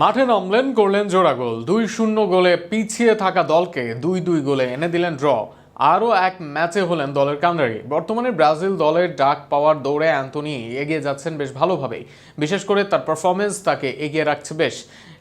মাঠে নামলেন করলেন জোড়া গোল। দুই শূন্য গোলে পিছিয়ে থাকা দলকে দুই দুই গোলে এনে দিলেন ড্র। আরও এক ম্যাচে হলেন দলের কান্ডারি বর্তমানে ব্রাজিল দলের ডাক পাওয়ার দৌড়ে অ্যান্থনি এগিয়ে যাচ্ছেন বেশ ভালোভাবেই। বিশেষ করে তার পারফরমেন্স তাকে এগিয়ে রাখছে বেশ।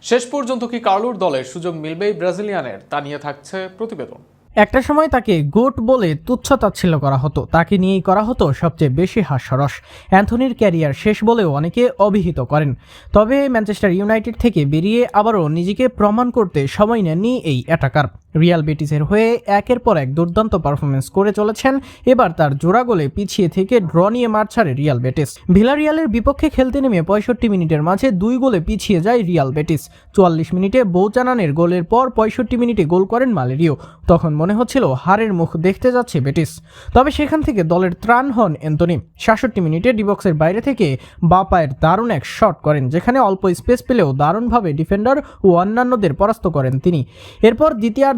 শেষ পর্যন্ত কি কার্লোর দলের সুযোগ মিলবেই ব্রাজিলিয়ানের? তা নিয়ে থাকছে প্রতিবেদন। একটা সময় তাকে গোট বলে তুচ্ছতাচ্ছিল্য করা হতো। তাকে নিয়েই করা হতো সবচেয়ে বেশি হাস্যরস। অ্যান্থনির ক্যারিয়ার শেষ বলেও অনেকে অভিহিত করেন। তবে ম্যানচেস্টার ইউনাইটেড থেকে বেরিয়ে আবারও নিজেকে প্রমাণ করতে সময় নেননি এই অ্যাটাকার। রিয়াল বেটিসের হয়ে একের পর এক দুর্দান্ত পারফরমেন্স করে চলেছেন। এবার তার জোড়া গোলে পিছিয়ে থেকে ড্র নিয়ে মাঠ ছাড়ে রিয়াল বেটিস। ভিলারিয়ালের বিপক্ষে খেলতে নেমে পঁয়ষট্টি মিনিটের মাঝে দুই গোলে পিছিয়ে যায় রিয়াল বেটিস। চুয়াল্লিশ মিনিটে বৌচানানের গোলের পর পঁয়ষট্টি মিনিটে গোল করেন মালেরিও। তখন মনে হচ্ছিল হারের মুখ দেখতে যাচ্ছে বেটিস। তবে সেখান থেকে দলের ত্রাণ হন এন্তনি সাতষট্টি মিনিটে ডিবক্সের বাইরে থেকে বা পায়ের দারুণ এক শট করেন, যেখানে অল্প স্পেস পেলেও দারুণভাবে ডিফেন্ডার ও অন্যান্যদের পরাস্ত করেন তিনি। এরপর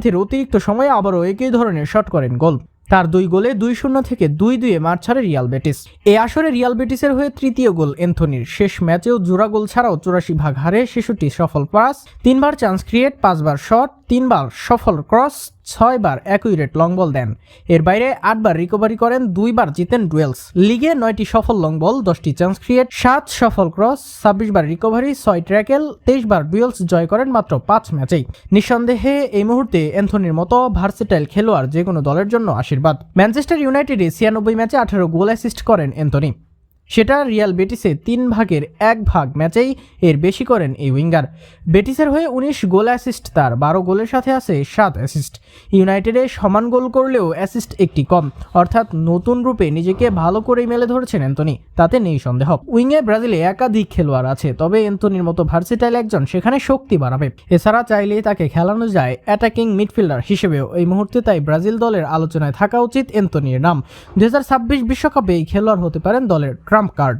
দ্বিতীয়ার্ধের অতিরিক্ত সময়ে আবারও একই ধরনের শট করেন গোল। তার দুই গোলে দুই শূন্য থেকে দুই দুয়ে মাঠ ছাড়ে রিয়াল বেটিস। এ আসরে রিয়াল বেটিসের হয়ে তৃতীয় গোল এন্থনির শেষ ম্যাচেও জোড়া গোল ছাড়াও চুরাশি ভাগ হারে শিশুটি সফল পাস, তিনবার চান্স ক্রিয়েট, পাঁচবার শট তিনবার সফল ক্রস, ছয়বার অ্যাকুইরেট লং বল দেন। এর বাইরে আটবার রিকভারি করেন, দুইবার জিতেন ডুয়েলস। লিগে নয়টি সফল লং বল দশটি চান্স ক্রিয়েট সাত সফল ক্রস ছাব্বিশ বার রিকভারি ছয় ট্র্যাকেল তেইশ বার ডুয়েলস জয় করেন মাত্র পাঁচ ম্যাচেই। নিঃসন্দেহে এই মুহূর্তে অ্যান্থনির মতো ভার্সেটাইল খেলোয়াড় যে কোনো দলের জন্য আশীর্বাদ। ম্যানচেস্টার ইউনাইটেডে ছিয়ানব্বই ম্যাচে আঠারো গোল অ্যাসিস্ট করেন অ্যান্থনি। সেটা রিয়াল বেটিসে তিন ভাগের এক ভাগ ম্যাচেই এর বেশি করেন এই উইঙ্গার। বেটিসের হয়ে উনিশ গোল অ্যাসিস্ট তার, বারো গোলের সাথে আছে সাত অ্যাসিস্ট। ইউনাইটেডে সমান গোল করলেও অ্যাসিস্ট একটি কম, অর্থাৎ নতুন রূপে নিজেকে ভালো করেই মেলে ধরেছেন অ্যান্টনি তাতে নেই সন্দেহ। উইংয়ে ব্রাজিলে একাধিক খেলোয়াড় আছে, তবে অ্যান্টনির মতো ভার্সিটাইল একজন সেখানে শক্তি বাড়াবে। এছাড়া চাইলেই তাকে খেলানো যায় অ্যাটাকিং মিডফিল্ডার হিসেবেও। এই মুহূর্তে তাই ব্রাজিল দলের আলোচনায় থাকা উচিত অ্যান্টনির নাম। দু বিশ্বকাপে এই খেলোয়াড় হতে পারেন দলের ট্রাম্প কার্ড